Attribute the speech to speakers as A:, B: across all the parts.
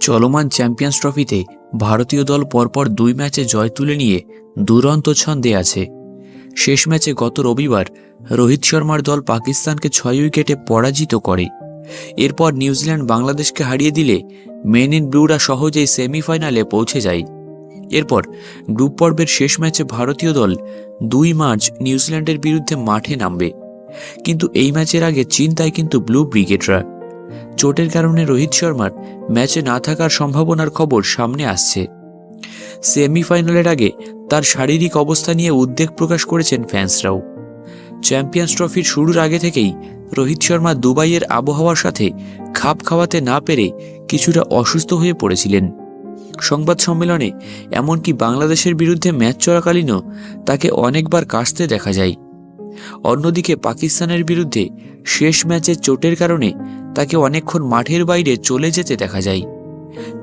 A: চলমান চ্যাম্পিয়ন্স ট্রফিতে ভারতীয় দল পরপর দুই ম্যাচে জয় তুলে নিয়ে দুরন্ত ছন্দে আছে। শেষ ম্যাচে গত রবিবার রোহিত শর্মার দল পাকিস্তানকে ছয় উইকেটে পরাজিত করে। এরপর নিউজিল্যান্ড বাংলাদেশকে হারিয়ে দিলে মেন ইন ব্লুরা সহজেই সেমিফাইনালে পৌঁছে যায়। এরপর গ্রুপ পর্বের শেষ ম্যাচে ভারতীয় দল দুই মার্চ নিউজিল্যান্ডের বিরুদ্ধে মাঠে নামবে। কিন্তু এই ম্যাচের আগে চিন্তায় কিন্তু ব্লু ব্রিগেডরা। চোটের কারণে রোহিত শর্মার ম্যাচে না থাকার সম্ভাবনার খবর সামনে আসছে। সেমিফাইনালের আগে তার শারীরিক অবস্থা নিয়ে উদ্বেগ প্রকাশ করেছেন ফ্যান্সরাও। চ্যাম্পিয়ন্স ট্রফির শুরুর আগে থেকেই রোহিত শর্মা দুবাইয়ের আবহাওয়ার সাথে খাপ খাওয়াতে না পেরে কিছুটা অসুস্থ হয়ে পড়েছিলেন। সংবাদ সম্মেলনে এমনকি বাংলাদেশের বিরুদ্ধে ম্যাচ চলাকালীনও তাকে অনেকবার কাশতে দেখা যায়। অন্যদিকে পাকিস্তানের বিরুদ্ধে শেষ ম্যাচে চোটের কারণে তাকে অনেকক্ষণ মাঠের বাইরে চলে যেতে দেখা যায়।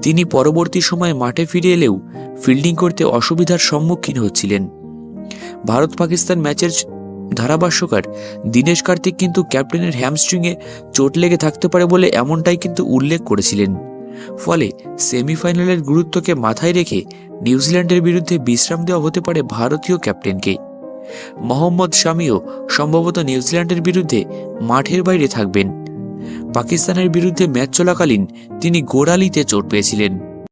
A: তিনি পরবর্তী সময়ে মাঠে ফিরে এলেও ফিল্ডিং করতে অসুবিধার সম্মুখীন হচ্ছিলেন। ভারত পাকিস্তান ম্যাচের ধারাভাষ্যকার দীনেশ কার্তিক কিন্তু ক্যাপ্টেনের হ্যামস্ট্রিংয়ে চোট লেগে থাকতে পারে বলে এমনটাই কিন্তু উল্লেখ করেছিলেন। ফলে সেমিফাইনালের গুরুত্বকে মাথায় রেখে নিউজিল্যান্ডের বিরুদ্ধে বিশ্রাম দেওয়া হতে পারে ভারতীয় ক্যাপ্টেনকে। মোহাম্মদ শামিও সম্ভবত নিউজিল্যান্ডের বিরুদ্ধে মাঠের বাইরে থাকবেন। পাকিস্তানের বিরুদ্ধে ম্যাচ চলাকালীন তিনি গোড়ালিতে চোট পেয়েছিলেন।